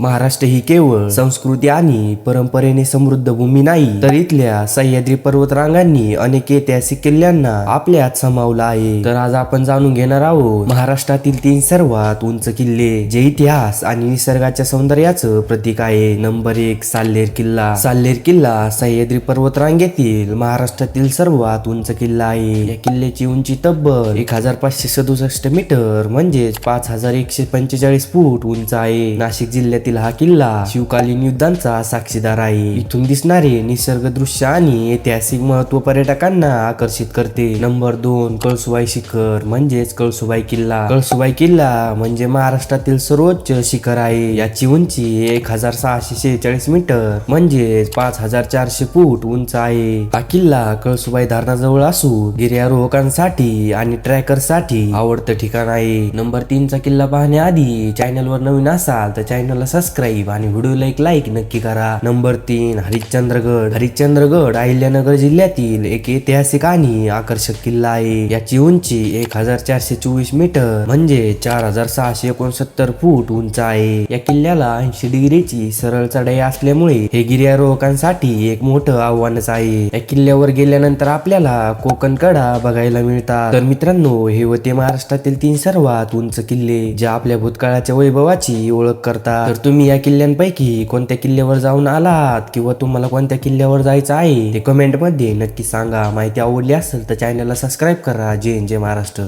महाराष्ट्र ही केवळ संस्कृती आणि परंपरेने समृद्ध भूमी नाही तर इथल्या सह्याद्री पर्वतरांगांनी अनेक ऐतिहासिक किल्ल्यांना आपल्यात समावलं आहे. तर आज आपण जाणून घेणार आहोत महाराष्ट्रातील तीन सर्वात उंच किल्ले जे इतिहास आणि निसर्गाच्या सौंदर्याचं प्रतीक आहे. नंबर एक साल्लेर किल्ला. साल्लेर किल्ला सह्याद्री पर्वतरांगेतील महाराष्ट्रातील सर्वात उंच किल्ला आहे. या किल्ल्याची उंची तब्बल एक हजार पाचशे सदुसष्ट मीटर म्हणजेच पाच हजार एकशे पंचेचाळीस फूट उंच आहे. नाशिक जिल्ह्यातील हा किल्ला शिवकालीन युद्धांचा साक्षीदार आहे. इथून दिसणारे निसर्ग दृश्य आणि ऐतिहासिक महत्त्व पर्यटकांना आकर्षित करते. नंबर दोन कळसुबाई शिखर म्हणजेच कळसुबाई किल्ला. कळसुबाई किल्ला म्हणजे महाराष्ट्रातील सर्वोच्च शिखर आहे. याची उंची एक हजार सहाशे शेहेचाळीस मीटर म्हणजेच पाच हजार चारशे फूट उंच आहे. हा किल्ला कळसुबाई धरणाजवळ असून गिर्यारोहकांसाठी आणि ट्रॅकरसाठी आवडतं ठिकाण आहे. नंबर तीनचा किल्ला पाहण्याआधी चॅनलवर नवीन असाल तर चॅनलला सबस्क्राईब आणि व्हिडिओला एक लाईक नक्की करा. नंबर तीन हरिश्चंद्रगड. हरिश्चंद्रगड अहिल्यानगर जिल्ह्यातील एक ऐतिहासिक आणि आकर्षक किल्ला आहे. याची उंची एक हजार चारशे चोवीस मीटर म्हणजे चार हजार सहाशे एकोणसत्तर फूट उंच आहे. या किल्ल्याला ऐंशी डिग्रीची सरळ चढाई असल्यामुळे हे गिर्यारोहकांसाठी एक मोठं आव्हानच आहे. या किल्ल्यावर गेल्यानंतर आपल्याला कोकण कडा बघायला मिळतात. तर मित्रांनो हे होते महाराष्ट्रातील तीन सर्वात उंच किल्ले जे आपल्या भूतकाळाच्या वैभवाची ओळख करतात. तर तुम्ही या किल्ल्यांपैकी कोणत्या किल्ल्यावर जाऊन आलात किंवा तुम्हाला कोणत्या किल्ल्यावर जायचं आहे ते कमेंटमध्ये नक्की सांगा. माहिती आवडली असेल तर चॅनलला सबस्क्राईब करा. जय हिंद, जय महाराष्ट्र.